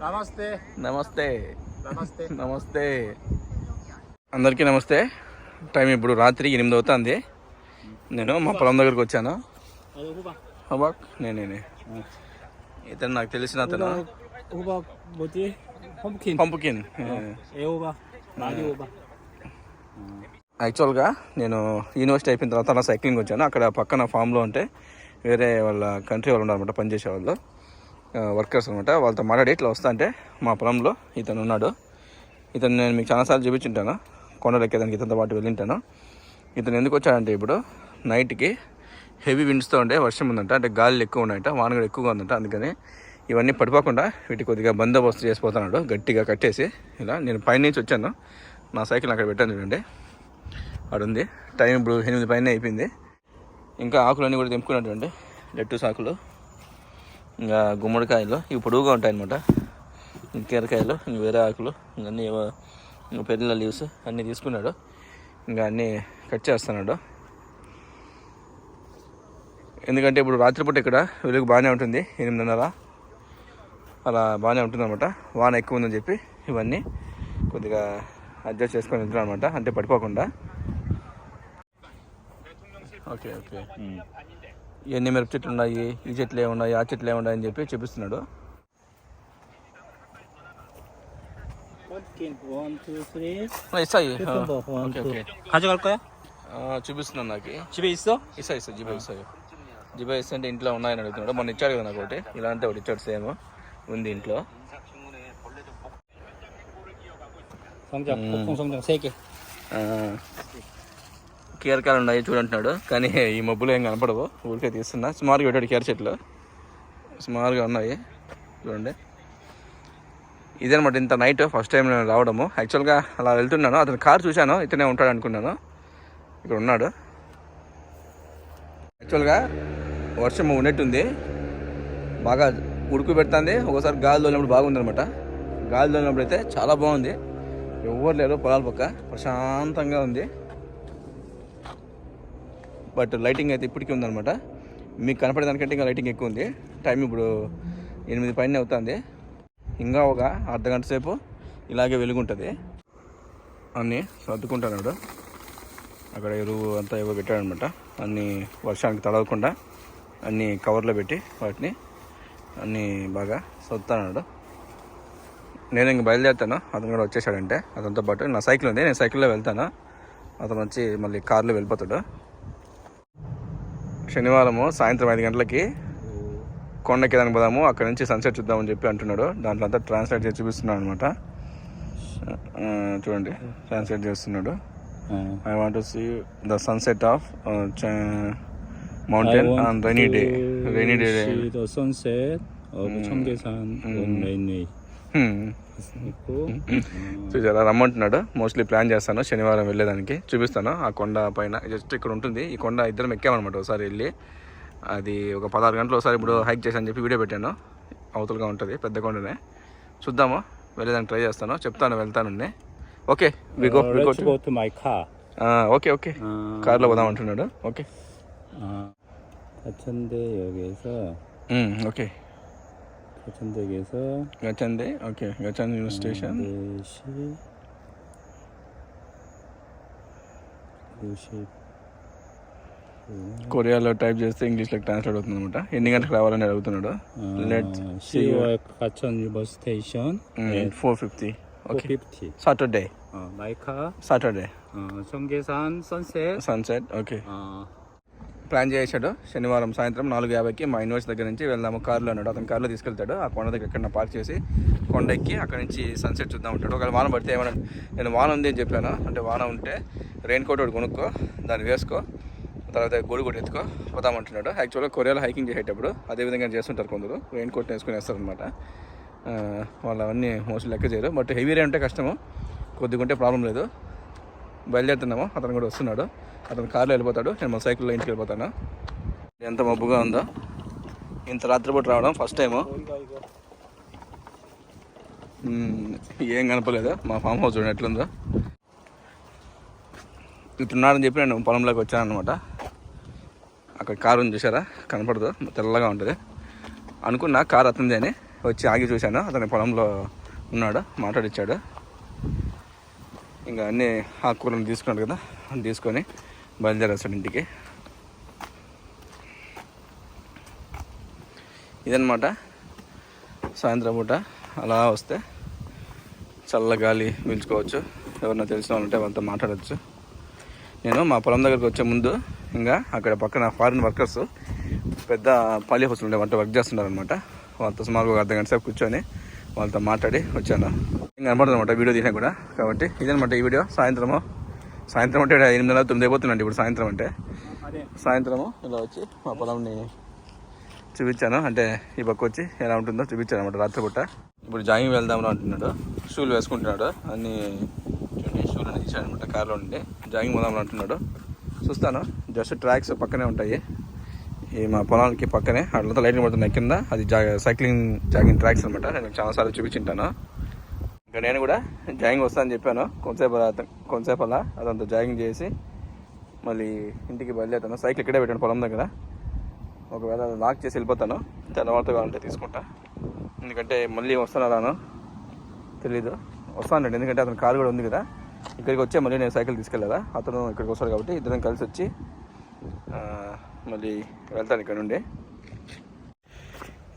నమస్తే. నమస్తే. నమస్తే. నమస్తే. అందరికీ నమస్తే. టైం ఇప్పుడు రాత్రి ఎనిమిది అవుతుంది. నేను మా పొలం దగ్గరికి వచ్చాను. హబాక్ నేనే ఇతను నాకు తెలిసిన అతను. పంపుకిన్. యాక్చువల్గా నేను యూనివర్సిటీ అయిపోయిన తర్వాత అలా సైక్లింగ్ వచ్చాను. అక్కడ పక్కన ఫామ్లో ఉంటే వేరే వాళ్ళ కంట్రీ వాళ్ళు ఉన్నారనమాట పనిచేసే వాళ్ళు వర్కర్స్ అనమాట వాళ్ళతో మాట్లాడి ఇట్లా వస్తా అంటే మా పొలంలో ఇతను ఉన్నాడు. ఇతను నేను మీకు చాలాసార్లు చూపించుంటాను. కొండలు ఎక్కేదానికి ఇతనితో పాటు వెళ్ళింటాను. ఇతను ఎందుకు వచ్చాడంటే ఇప్పుడు నైట్కి హెవీ విండ్స్తో ఉండే వర్షం ఉందంట అంటే గాలి ఎక్కువ ఉన్నాయంట వాన కూడా ఎక్కువగా ఉందంట. అందుకని ఇవన్నీ పడిపోకుండా వీటి కొద్దిగా బందోబస్తు చేసిపోతున్నాడు. గట్టిగా కట్టేసి ఇలా నేను పైనుంచి వచ్చాను. నా సైకిల్ అక్కడ పెట్టాను చూడండి. అక్కడ ఉంది టైం ఇప్పుడు ఎనిమిది పైన అయిపోయింది. ఇంకా ఆకులన్నీ కూడా తెంపుకున్నటువంటి లెట్టు ఆకులు ఇంకా గుమ్మడికాయలు ఇవి పొడుగుగా ఉంటాయి అనమాట కీరకాయలు ఇంక వేరే ఆకులు అన్నీ పెళ్ళ లీవ్స్ అన్నీ తీసుకున్నాడు. ఇంకా అన్నీ కట్ చేస్తున్నాడు. ఎందుకంటే ఇప్పుడు రాత్రిపూట ఇక్కడ వెలుగు బాగానే ఉంటుంది ఎనిమిదిన్నర. అలా బాగానే ఉంటుంది అనమాట వాన ఎక్కువ ఉందని చెప్పి ఇవన్నీ కొద్దిగా అడ్జస్ట్ చేసుకొని వెళ్తున్నాను అనమాట అంటే పడిపోకుండా. Okay okay. ఎన్ని మిరప చెట్లు ఉన్నాయి ఈ చెట్లు ఏమున్నాయి ఆ చెట్లు ఏమున్నాయి అని చెప్పి చూపిస్తున్నాడు 펌킨 원, 투, 쓰리 ఆ, ఇస్తాయి ఆ, 큐컴버 원, ఓకే 투 ఓకే 가져갈 거야? ఆ, చూపిస్తున్నాను నాకు 집에 있어? ఇస్తా ఇస్తా జిబా ఇస్తాయి జిబా ఇస్తా అంటే ఇంట్లో ఉన్నాయని అడుగుతున్నాడు మొన్న ఇచ్చాడు కదా నాకు ఒకటి ఇలాంటి ఒకటి ఇచ్చాడు సేమ్ ఉంది ఇంట్లో 성장, 폭풍 성장 3개 ఆ, కీరకాయలు ఉన్నాయి చూడంటున్నాడు. కానీ ఈ మబ్బులు ఏం కనపడవు. ఊరికే తీస్తున్నా. సుమారుగా పెట్టాడు కీర చెట్లు. సుమారుగా ఉన్నాయి. చూడండి. ఇదనమాట ఇంత నైట్ ఫస్ట్ టైం నేను రావడము. యాక్చువల్గా అలా వెళ్తున్నాను. అతను కార్ చూశాను. ఇతనే ఉంటాడు అనుకున్నాను. ఇక్కడ ఉన్నాడు. యాక్చువల్గా వర్షం ఉన్నట్టుంది. బాగా ఉడుకు పెడుతుంది. ఒకసారి గాలి తోలినప్పుడు బాగుందనమాట గాలి తోలినప్పుడు అయితే చాలా బాగుంది. ఎవరు లేరు పొలాల పక్క. ప్రశాంతంగా ఉంది. బట్ లైటింగ్ అయితే ఇప్పటికీ ఉందనమాట మీకు కనపడేదానికంటే ఇంకా లైటింగ్ ఎక్కువ ఉంది. టైం ఇప్పుడు ఎనిమిది పైన అవుతుంది. ఇంకా ఒక అర్ధ గంట సేపు ఇలాగే వెలుగుంటుంది. అన్నీ సర్దుకుంటాడు అక్కడ ఎరువు అంతా ఏవో పెట్టాడనమాట అన్నీ వర్షానికి తడవకుండా అన్నీ కవర్లో పెట్టి వాటిని అన్నీ బాగా సర్దుతాడు నేను ఇంక బయలుదేరుతాను. అతను కూడా వచ్చేసాడంటే. అతనితో పాటు నా సైకిల్ ఉంది. నేను సైకిల్లో వెళ్తాను. అతను వచ్చి మళ్ళీ కార్లో వెళ్ళిపోతాడు. శనివారము సాయంత్రం ఐదు గంటలకి కొండకి దానికి పోదాము. అక్కడ నుంచి సన్సెట్ చూద్దామని చెప్పి అంటున్నాడు. దాంట్లో అంతా ట్రాన్స్లేట్ చేసి చూపిస్తున్నాడు అనమాట చూడండి. ట్రాన్స్లేట్ చేస్తున్నాడు. I want see the sunset of mountain on rainy day rainy day of 청 చూసారా రమ్మంటున్నాడు. మోస్ట్లీ ప్లాన్ చేస్తాను. శనివారం వెళ్ళేదానికి. చూపిస్తాను. ఆ కొండ పైన జస్ట్ ఇక్కడ ఉంటుంది. ఈ కొండ ఇద్దరం ఎక్కామన్నమాట ఒకసారి వెళ్ళి. అది ఒక పదహారు గంటలు ఒకసారి ఇప్పుడు హైక్ చేశాను చెప్పి వీడియో పెట్టాను. అవతలగా ఉంటుంది పెద్ద కొండనే. చూద్దాము. వెళ్ళేదానికి ట్రై చేస్తాను. చెప్తాను వెళ్తాను ఓకే ఓకే ఓకే కార్లో పోదాం అంటున్నాడు. Okay okay 가천대역에서 okay 가천대역에서 గచ్చంది okay గచ్చంది station 4시 50 కొరియాలో టైప్ చేస్తే ఇంగ్లీష్లోకి ట్రాన్స్లేట్ అవుతుంది అనమాట ఎన్ని గంటలకు రావాలని అడుగుతున్నాడు let's 어, 10월 가천 리버 스테이션 four fifty okay 450 Saturday 어, 마이카 Saturday 어, 청계산 선셋 sunset okay 어, plan చేశాడు. శనివారం సాయంత్రం నాలుగు యాభైకి మా యూనివర్సిటీ దగ్గర నుంచి వెళ్దాము. కార్లో అన్నాడు అతను కార్లో తీసుకెళ్తాడు. ఆ కొండ దగ్గర ఎక్కడ పార్క్ చేసి కొండ ఎక్కి అక్కడ నుంచి సన్సెట్ చూద్దాం ఉంటాడు ఒకవేళ వాన పడితే ఏమైనా నేను వాన ఉంది అని చెప్పాను. అంటే వాన ఉంటే రెయిన్ కోట్ ఒకటి కొనుక్కో దాన్ని వేసుకో తర్వాత గొడుగు కూడా ఎత్తుకో పోదామంటున్నాడు యాక్చువల్గా కొరియాలో హైకింగ్ చేసేటప్పుడు అదే విధంగా చేస్తుంటారు కొందరు. రెయిన్ కోట్ వేసుకుని వేస్తారనమాట వాళ్ళు అవన్నీ మోస్ట్లీ లెక్క చేయరు. బట్ హెవీ రే ఉంటే కష్టము. కొద్దిగా ఉంటే ప్రాబ్లం లేదు. బయలుదేరుతున్నాము. అతను కూడా వస్తున్నాడు. అతను కార్లో వెళ్ళిపోతాడు. నేను మా సైకిల్లో ఇంటికి వెళ్ళిపోతాను. ఎంత మబ్బుగా ఉందో? ఇంత రాత్రిపూట రావడం ఫస్ట్ టైము ఏం కనపలేదు మా ఫామ్ హౌస్ చూడండి ఎట్లుందో. ఇప్పుడున్నాడని చెప్పి నేను పొలంలోకి వచ్చాను అనమాట అక్కడ కారు ఉంది చూసారా కనపడదు. తెల్లగా ఉంటుంది. అనుకున్నా కారు అతనిదే అని వచ్చి ఆగి చూశాను. అతని పొలంలో ఉన్నాడు. మాట్లాడిచ్చాడు. ఇంకా అన్ని ఆకుకూరలు తీసుకున్నాడు కదా తీసుకొని బయలుదేరేస్తాడు ఇంటికి. ఇదనమాట సాయంత్రం పూట అలా వస్తే చల్ల గాలి పీల్చుకోవచ్చు. ఎవరన్నా తెలిసిన వాళ్ళు ఉంటే వాళ్ళతో మాట్లాడచ్చు. నేను మా పొలం దగ్గరికి వచ్చే ముందు ఇంకా అక్కడ పక్కన ఫారిన్ వర్కర్స్ పెద్ద పాలి హౌస్ ఉండే వంట వర్క్ చేస్తున్నారనమాట వాళ్ళతో సుమారు ఒక అర్ధ గంట సేపు కూర్చొని వాళ్ళతో మాట్లాడి వచ్చాను. అనమాట వీడియో తీసినా కూడా. కాబట్టి ఇదనమాట ఈ వీడియో. సాయంత్రము. సాయంత్రం అంటే ఈడ ఎనిమిది నెలలు తొమ్మిది అయిపోతుందండి ఇప్పుడు సాయంత్రం అంటే. సాయంత్రము ఇలా వచ్చి మా పొలంని చూపించాను. అంటే ఈ పక్క వచ్చి ఎలా ఉంటుందో చూపించాను అనమాట రాత్రిపూట. ఇప్పుడు జాగింగ్ వెళ్దాం అంటున్నాడు. షూలు వేసుకుంటున్నాడు. అన్ని చూడండి షూలు అన్ని తీసాడు అనమాట కార్లో ఉండి జాగింగ్ పోదాం అంటున్నాడు. చూస్తాను. జస్ట్ ట్రాక్స్ పక్కనే ఉంటాయి. ఈ మా పొలానికి పక్కనే. అట్లంతా లైటింగ్ పడుతున్నాయి కింద. అది జా సైక్లింగ్ జాగింగ్ ట్రాక్స్ అనమాట నేను చాలాసార్లు చూపించింటాను. ఇంకా నేను కూడా జాగింగ్ వస్తానని చెప్పాను. కొంతసేపు అలా- కొంతసేపు అలా అదంతా జాగింగ్ చేసి మళ్ళీ ఇంటికి బయలుదేరుతాను. సైకిల్ ఇక్కడే పెట్టాను పొలం దగ్గర. ఒకవేళ లాక్ చేసి వెళ్ళిపోతాను. తర్వాత కావాలంటే తీసుకుంటా. ఎందుకంటే మళ్ళీ వస్తాను అలాను తెలీదు. వస్తానండి ఎందుకంటే అతను కారు కూడా ఉంది కదా. ఇక్కడికి వచ్చే మళ్ళీ నేను సైకిల్ తీసుకెళ్ళాలా? అతను ఇక్కడికి వస్తాడు కాబట్టి ఇద్దరం కలిసి వచ్చి మళ్ళీ వెళ్తాను ఇక్కడ నుండి.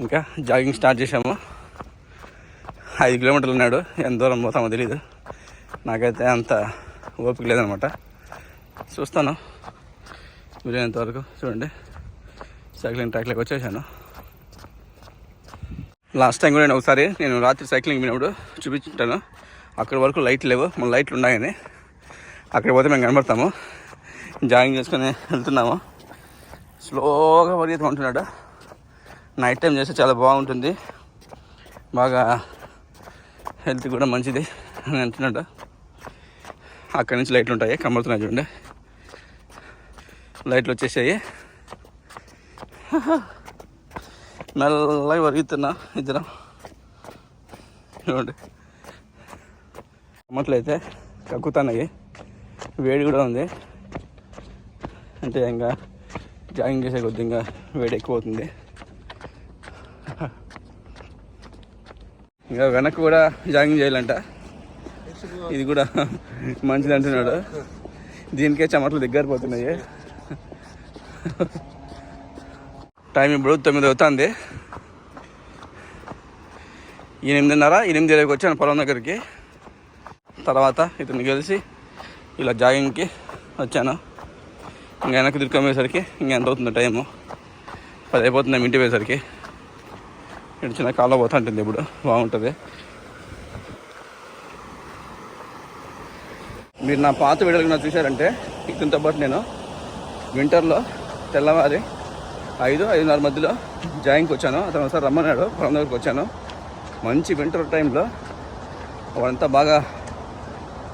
ఇంకా జాగింగ్ స్టార్ట్ చేసాము ఐదు కిలోమీటర్లు ఉన్నాడు. ఎంత దూరం పోతామో తెలీదు. నాకైతే అంత ఓపిక లేదనమాట. చూస్తాను. వీలైనంత వరకు చూడండి. సైక్లింగ్ ట్రాక్లోకి వచ్చేసాను. లాస్ట్ టైం కూడా నేను ఒకసారి నేను రాత్రి సైక్లింగ్ పోయినప్పుడు చూపించుంటాను. అక్కడి వరకు లైట్ లేవు. మన లైట్లు ఉన్నాయని. అక్కడికి పోతే మేము కనబడతాము. జాగింగ్ చేసుకొని వెళ్తున్నాము. స్లోగా పరిగెత్తుకుంటున్నాడు. నైట్ టైం చేస్తే చాలా బాగుంటుంది. బాగా హెల్త్ కూడా మంచిది అని అంటున్నాడు. అక్కడి నుంచి లైట్లు ఉంటాయి కనబడుతున్నాయి చూడండి. లైట్లు వచ్చేసాయి. మెల్లగా వరుగుతున్నా ఇద్దరం. చూడండి. కమ్మట్లయితే కక్కుతున్నాయి. వేడి కూడా ఉంది. అంటే ఇంకా జాగింగ్ చేసే కొద్ది ఇంకా వేడి ఎక్కువ అవుతుంది. ఇంకా వెనక్కి కూడా జాగింగ్ చేయాలంట. ఇది కూడా మంచిది అంటున్నాడు దీనికే చెమటలు దగ్గరిపోతున్నాయి. టైం ఇప్పుడు తొమ్మిది అవుతుంది. ఎనిమిదిన్నర ఎనిమిది ఇరవైకి వచ్చాను పొలం దగ్గరికి. తర్వాత ఇతను కలిసి ఇలా జాగింగ్కి వచ్చాను. ఇంకా వెనక్కి తిరుక్కొనేసరికి ఇంకా ఎంత అవుతుంది టైము. పది అయిపోతుంది ఇంటి పోయేసరికి. ఇటు చిన్న కాలం పోతా ఉంటుంది ఇప్పుడు. బాగుంటుంది. మీరు నా పాత వీడియోలు నా చూశారంటే ఇతనితో పాటు నేను వింటర్లో తెల్లవారి ఐదు ఐదున్నర మధ్యలో జాయింగ్కి వచ్చాను. అతను ఒకసారి రమ్మన్నాడు పొలం దగ్గరికి వచ్చాను. మంచి వింటర్ టైంలో వాడంతా బాగా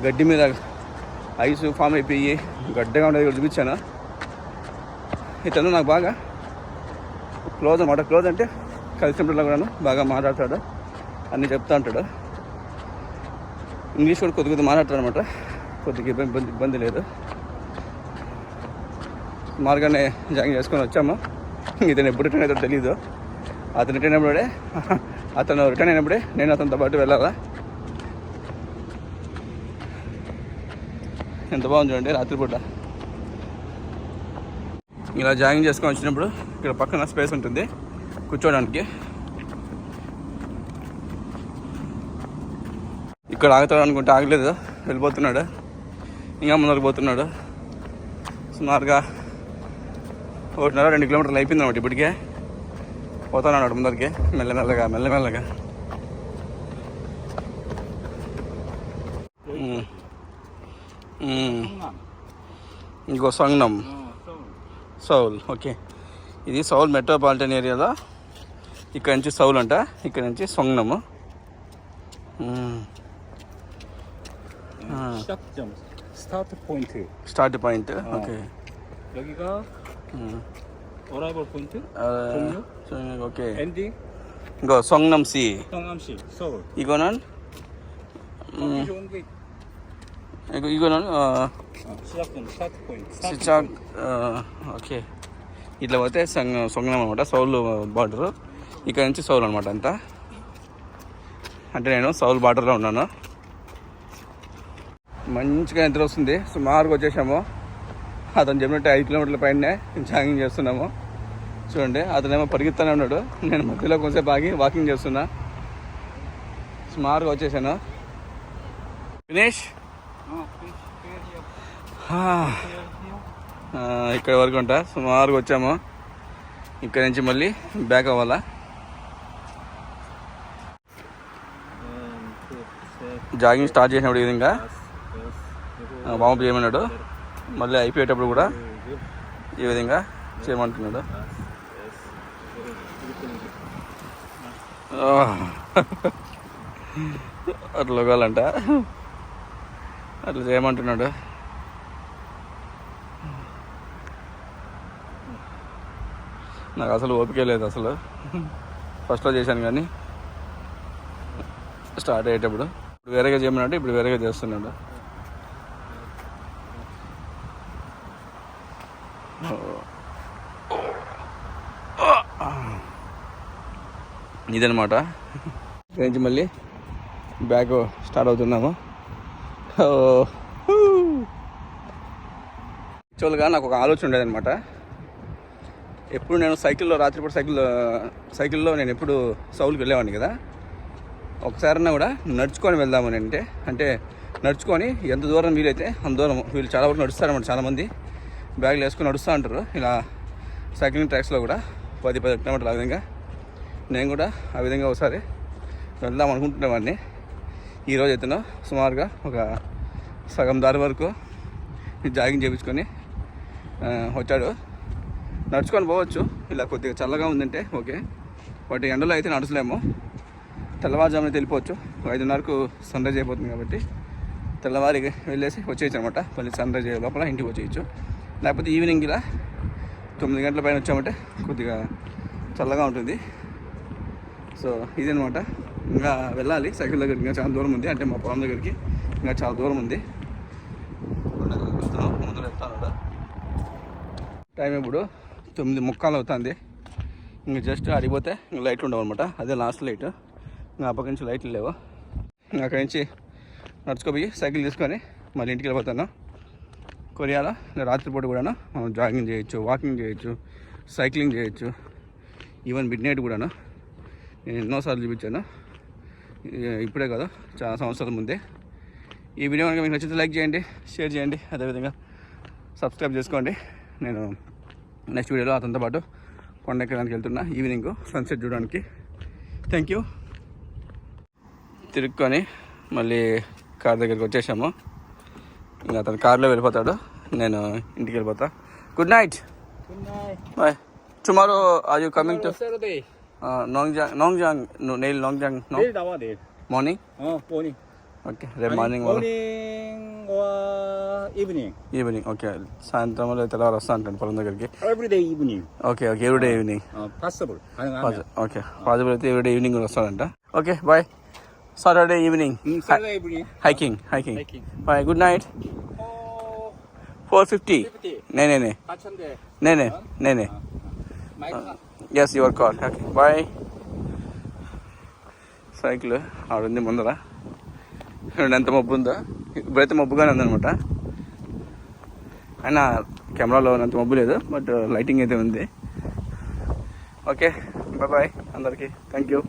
గడ్డి మీద ఐస్ ఫామ్ అయిపోయి గడ్డగా ఉండేది కూడా చూపించాను. ఇతను నాకు బాగా క్లోజ్ అనమాట. క్లోజ్ అంటే కలిసినప్పుడు కూడాను బాగా మాట్లాడతాడు. అన్నీ చెప్తా ఉంటాడు. ఇంగ్లీష్ కూడా కొద్ది కొద్ది మాట్లాడతాడు అనమాట కొద్దిగా ఇబ్బంది ఇబ్బంది లేదు. మార్గానే జాయిన్ చేసుకొని వచ్చాము. ఇతను ఎప్పుడు రిటర్న్ అవుతాడో తెలీదు. అతను రిటర్న్ అయినప్పుడే అతను రిటర్న్ అయినప్పుడే నేను అతనితో పాటు వెళ్ళాలా? ఎంత బాగుంది చూడండి రాత్రిపూట ఇలా జాగింగ్ చేసుకొని వచ్చినప్పుడు ఇక్కడ పక్కన స్పేస్ ఉంటుంది. కూర్చోడానికి. ఇక్కడ ఆగుతాడు అనుకుంటే ఆగలేదు. వెళ్ళిపోతున్నాడు. ఇంకా ముందరకు పోతున్నాడు. సుమారుగా ఒకటిన్నర రెండు కిలోమీటర్లు అయిపోయింది అన్నమాట ఇప్పటికే. పోతున్నాడు ముందరికి. మెల్లమెల్లగా మెల్లమెల్లగా. ఇంకో సంగం సౌల్. ఓకే. ఇది సౌల్ మెట్రోపాలిటన్ ఏరియాలో ఇక్కడ నుంచి సౌల్ అంట ఇక్కడ నుంచి సొంగనము మ్మ్. 아. 시작점 스타트 포인트 స్టార్ట్ పాయింట్ ఓకే 여기가 మ్మ్. 어라이벌 포인트 ఆ, 종료? సో, ఓకే 엔딩 ఇంకో సొంగనం సి 성암시 서울 이거는 음. 좋은 게 이거 이거는 어 어, 시작점 스타트 포인트 스타트 시작 어 ఓకే ఇట్లా పోతే సంగ సొంగనం అనమాట సౌల్ బార్డర్ ఇక్కడ నుంచి సౌల్ అనమాట అంతా. అంటే నేను సౌల్ బార్డర్లో ఉన్నాను. మంచిగా నిద్ర వస్తుంది. సుమారుగా వచ్చేసాము. అతను చెప్పినట్టు ఐదు కిలోమీటర్ల పైనే జాగింగ్ చేస్తున్నాము. చూడండి అతనేమో పరిగెత్తానే ఉన్నాడు. నేను మధ్యలో కొంచెంసేపు ఆగి వాకింగ్ చేస్తున్నా. సుమారుగా వచ్చేసాను. వినేష్? ఇక్కడ వరకు ఉంటా. సుమారుగా వచ్చాము. ఇక్కడ నుంచి మళ్ళీ బ్యాక్ అవ్వాలా? జాగింగ్ స్టార్ట్ చేసినప్పుడు ఈ విధంగా వామప్ చేయమన్నాడు. మళ్ళీ అయిపోయేటప్పుడు కూడా ఈ విధంగా చేయమంటున్నాడు. అట్లా లొగాలంట. అట్లా చేయమంటున్నాడు. నాకు అసలు ఓపిక లేదు అసలు. ఫస్ట్లో చేశాను కానీ. స్టార్ట్ అయ్యేటప్పుడు. ఇప్పుడు వేరేగా చేయమన్నాడు ఇప్పుడు వేరేగా చేస్తున్నాడు. ఇదనమాట ఇక్కడి నుంచి మళ్ళీ బ్యాగ్ స్టార్ట్ అవుతున్నాము. యాక్చువల్గా నాకు ఒక ఆలోచన ఉండేదనమాట ఎప్పుడు నేను సైకిల్లో రాత్రిపూట సైకిల్ సైకిల్లో నేను ఎప్పుడు సౌలుకి వెళ్ళేవాడిని కదా. ఒకసారన్నా కూడా నడుచుకొని వెళ్దామని అంటే అంటే నడుచుకొని ఎంత దూరం వీలైతే అంత దూరం. వీళ్ళు చాలా వరకు నడుస్తారన్నమాట చాలామంది. బ్యాగులు వేసుకొని నడుస్తూ ఉంటారు. ఇలా సైక్లింగ్ ట్రాక్స్లో కూడా పది పది కిలోమీటర్ల ఆ విధంగా. నేను కూడా ఆ విధంగా ఒకసారి వెళ్దాం అనుకుంటున్నవాడిని ఈరోజు అయితే సుమారుగా ఒక సగం దారి వరకు జాగింగ్ చేయించుకొని వచ్చాడు. నడుచుకొని పోవచ్చు. ఇలా కొద్దిగా చల్లగా ఉందంటే ఓకే. వాటి ఎండలో అయితే నడచలేము. తెల్లవారుజామున వెళ్ళిపోవచ్చు ఐదున్నరకు సన్ రైజ్ అయిపోతుంది కాబట్టి తెల్లవారి వెళ్ళేసి వచ్చేయచ్చు అనమాట మళ్ళీ సన్ రైజ్ అయ్యే లోపల ఇంటికి వచ్చేయచ్చు. లేకపోతే ఈవినింగ్ ఇలా తొమ్మిది గంటల పైన వచ్చామంటే కొద్దిగా చల్లగా ఉంటుంది. సో ఇదనమాట ఇంకా వెళ్ళాలి. సైకిల్ దగ్గరికి ఇంకా చాలా దూరం ఉంది. అంటే మా పొలం దగ్గరికి ఇంకా చాలా దూరం ఉంది. ముందు వెళ్తాను టైం ఇప్పుడు తొమ్మిది ముక్కాలు అవుతుంది. ఇంకా జస్ట్ అడిగిపోతే ఇంకా లైట్లు ఉండవు అనమాట అదే లాస్ట్ లైట్ నా పక్క నుంచి లైట్లు లేవు. అక్కడి నుంచి నడుచుకోపోయి సైకిల్ తీసుకొని మళ్ళీ ఇంటికి వెళ్ళిపోతాను కొరియాలో రాత్రిపూట కూడాను మనం జాగింగ్ చేయొచ్చు వాకింగ్ చేయొచ్చు సైక్లింగ్ చేయొచ్చు ఈవెన్ మిడ్ నైట్ కూడాను. నేను ఎన్నోసార్లు చూపించాను. ఇప్పుడే కాదు చాలా సంవత్సరాల ముందే. ఈ వీడియో కనుక మీకు నచ్చితే లైక్ చేయండి షేర్ చేయండి అదేవిధంగా సబ్స్క్రైబ్ చేసుకోండి. నేను నెక్స్ట్ వీడియోలో అతనితో పాటు కొండ ఎక్కడానికి వెళ్తున్నా. ఈవినింగ్ సన్సెట్ చూడడానికి. థ్యాంక్ యూ తిరుక్కొని మళ్ళీ కార్ దగ్గరికి వచ్చేసాము. ఇంకా అతను కార్లో వెళ్ళిపోతాడు. నేను ఇంటికి వెళ్ళిపోతా. Good night bye tomorrow are you coming to Nongjang Nongjang nail నోంగ్జాంగ్ morning morning okay రేపు మార్నింగ్ ఈవినింగ్ ఈవినింగ్ ఓకే సాయంత్రం తెల్లవారు వస్తా అంటాను పొలం దగ్గరికి. Every day evening okay okay every day evening possible okay possible అయితే every day evening వస్తాడంట. Okay bye Saturday evening. Mm, Saturday evening. Hiking, hiking. hiking. Bye. Good night. Four fifty. No, no, no. No, no, no, no. Yes your call okay bye cycle ఆడుంది ముందర ఎంత మబ్బు ఉందో ఇప్పుడైతే మబ్బుగానే ఉందనమాట అయినా కెమెరాలో అంత మబ్బు లేదు బట్ లైటింగ్ అయితే ఉంది ఓకే బాయ్ అందరికీ థ్యాంక్ యూ